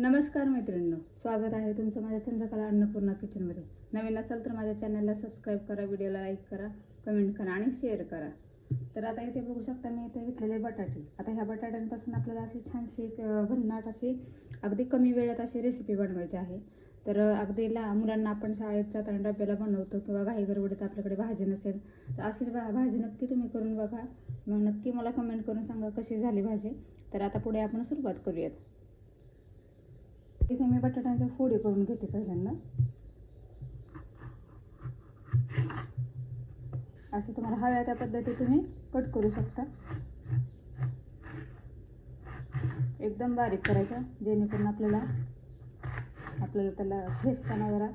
नमस्कार मैत्रिणींनो स्वागत आहे तुमचं माझ्या चंद्रकला अन्नपूर्णा किचनमध्ये नवीन असाल तर माझ्या चॅनलला सबस्क्राईब करा व्हिडिओला लाईक करा कमेंट करा आणि शेअर करा. तर आता इथे बघू शकता मी इथे घेतलेले बटाटे. आता ह्या बटाट्यांपासून आपल्याला अशी छानशी एक भन्नाट अशी अगदी कमी वेळेत अशी रेसिपी बनवायची आहे. तर अगदी ला मुलांना आपण शाळेत जाताना डब्याला बनवतो किंवा घाई गडबडीत आपल्याकडे भाजी नसेल तर अशी भा भाजी नक्की तुम्ही करून बघा. मग नक्की मला कमेंट करून सांगा कशी झाली भाजी. तर आता पुढे आपण सुरुवात करूयात. इथे मी बटाट्यांच्या फोडी करून घेते पहिल्यांदा. असं तुम्हाला हव्या त्या पद्धती तुम्ही कट करू शकता. एकदम बारीक करायच्या जेणेकरून आपल्याला आपल्याला त्याला ठेचताना जरा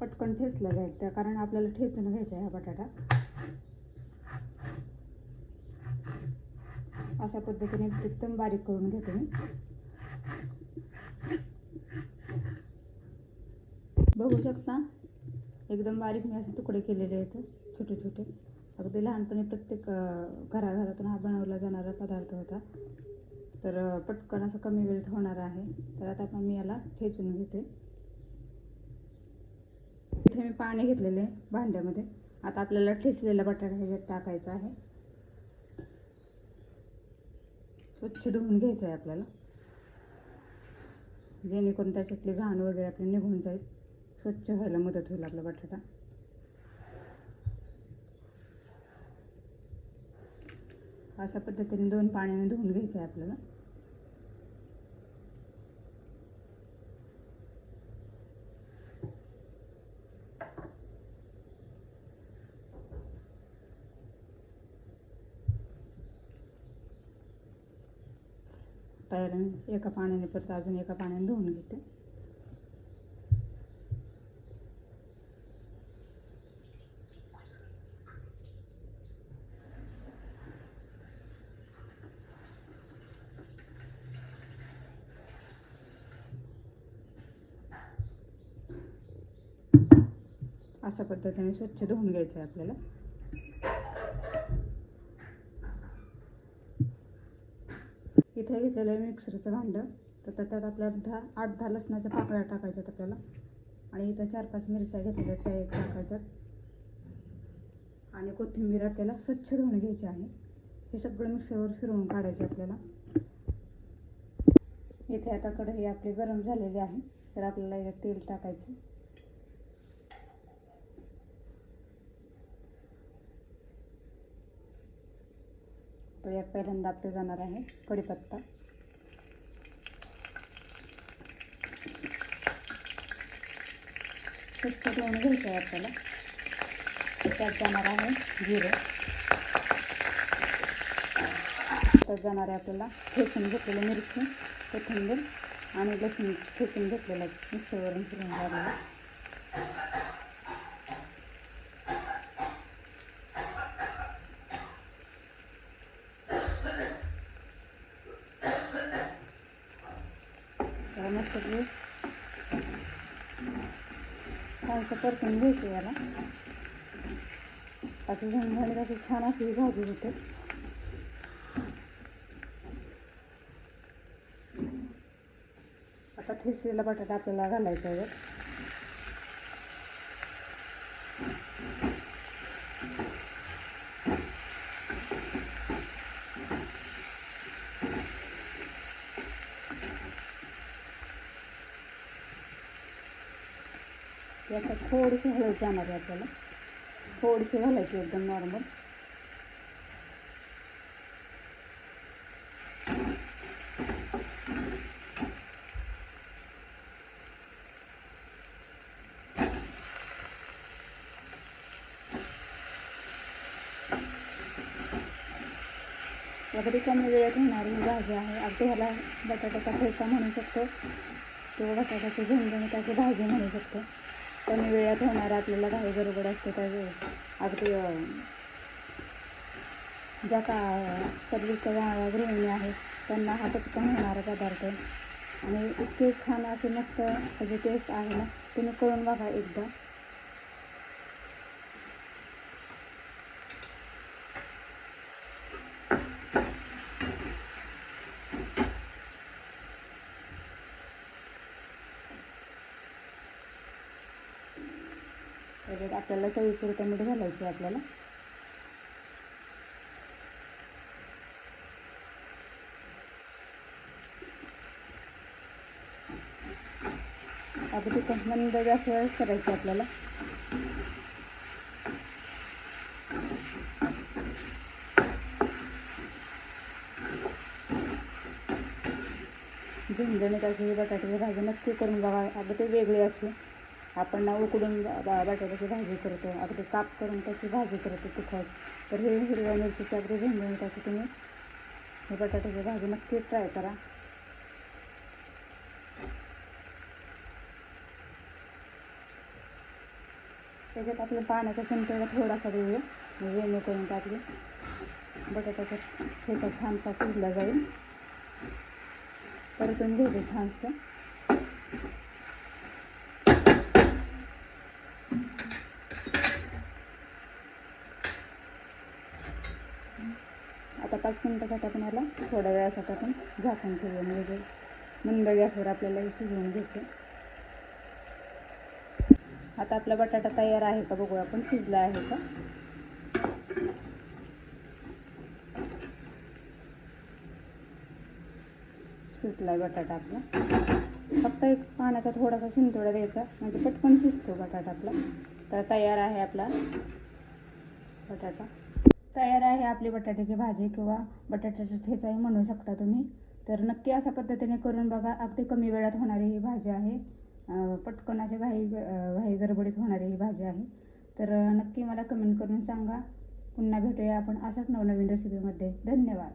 पटकन ठेचलं जाईल. त्या कारण आपल्याला ठेचून घ्यायचा हा बटाटा. अशा पद्धतीने एकदम बारीक करून घेते मी. बघू शकता. एकदम बारीक मी असे तुकडे केलेले आहेत छोटे छोटे. अगदी लहानपणी प्रत्येक घराघरातून हा बनवला जाणारा पदार्थ होता. तर पटकन असं कमी वेळेत होणार आहे. तर आता आपण मी याला ठेचून घेते. इथे मी पाणी घेतलेले आहे भांड्यामध्ये. आता आपल्याला ठेचलेला बटाटा ह्याच्यात टाकायचा आहे. स्वच्छ धुवून घ्यायचं आहे आपल्याला. जेणेकरून त्याच्यातली घाण वगैरे आपली निघून जाईल. स्वच्छ व्हायला मदत होईल आपला बटाटा. अशा पद्धतीने दोन पाण्याने धुवून घ्यायचं आहे आपल्याला. तयार मी एका पाण्याने परत अजून एका पाण्याने धुवून घेते. अशा पद्धतीने स्वच्छ धुवून घ्यायचं आहे आपल्याला. इथे घेतलेलं आहे मिक्सरचं भांडं. तर त्याच्यात आपल्या दहा आठ दहा लसणाच्या पाकळ्या टाकायच्यात आपल्याला. आणि इथं चार पाच मिरच्या घेतलेल्या आहेत, त्या एक टाकायच्यात. आणि कोथिंबीर आपल्याला स्वच्छ धुवून घ्यायची आहे. हे सगळं मिक्सरवर फिरवून काढायचं आपल्याला. इथे आता कढई आपली गरम झालेली आहे. तर आपल्याला यात तेल टाकायचं तर यात पहिल्यांदा आपले जाणार आहे कढीपत्ता. स्वच्छ धुवून घ्यायचं आहे आपल्याला. त्यात जाणार आहे जिरे. त्यात जाणार आहे आपल्याला ठेचून घेतलेलं मिरची कोथिंबीर आणि लसूण ठेचून घेतलेलं मिक्सरवरून फिरून झालेलं मस्त मस्त छानसं परतून घ्यायचं याला. अशी झणझणीत त्याची छान अशी भाजी होते. आता ठेसलेला बटाटा आपल्याला घालायचा आहे. याच्यात थोडीशी हळद जाणार आहे आपल्याला थोडीशी घालायची एकदम नॉर्मल वगैरे कमी वेळेत होणारी ही भाजी आहे. अगदी ह्याला बटाट्याचा ठेचा म्हणू शकतो. किंवा बटाट्याची झणझणीताची भाजी म्हणू शकतो. कमी वेळात होणार आपल्याला काही गडबड असते त्या वेळेस अगदी ज्या का सर्विसच्या ज्या गृहिणी आहेत त्यांना हा पटकन होणारा पदार्थ आणि इतके छान असे मस्त म्हणजे त्याची टेस्ट आहे ना तुम्ही करून बघा एकदा. त्याच्यात आपल्याला चवीपुरतं मीठ घालायचं आहे आपल्याला. आता तिखट मंद वेळेस करायची आपल्याला. झणझणीत अशी ही बटाट्याची भाजी नक्की करून बघा. अगदी ते वेगळी असते आपण ना उकडून बटाट्याची भाजी करतो. अगदी काप करून त्याची भाजी करतो तिखट. तर हे हिरव्या मिरचीची अगदी झणझणीत त्याची तुम्ही हे बटाट्याची भाजी नक्की ट्राय करा. त्याच्यात आपलं पाण्याचा संतळा थोडासा देऊया म्हणजे जेणेकरून टाकली. बटाट्याचा ठेचा छानसा शिजला जाईल. परतून घ्यायचं छानसं आता पाच मिनिटासाठी आपण याला थोड्या वेळासाठी आपण झाकून ठेवूया. म्हणजे मंद गॅसवर आपल्याला हे शिजवून घ्यायचं आता आपला बटाटा तयार आहे का बघूया आपण. शिजला आहे का? शिजलाय बटाटा आपला. फक्त एक पाण्याचा थोडासा शिंतोडा द्यायचा. म्हणजे पटकन शिजतो बटाटा आपला. तर तयार आहे आपला बटाटा. तयार आहे आपली बटाट्याची भाजी किंवा बटाट्याची ठेचाही म्हणू शकता तुम्ही. तर नक्की अशा पद्धतीने करून बघा. अगदी कमी वेळात होणारी ही भाजी आहे. पटकन अशी घाई घाई गडबडीत होणारी ही भाजी आहे. तर नक्की मला कमेंट करून सांगा. पुन्हा भेटूया आपण अशाच नवनवीन रेसिपीमध्ये धन्यवाद.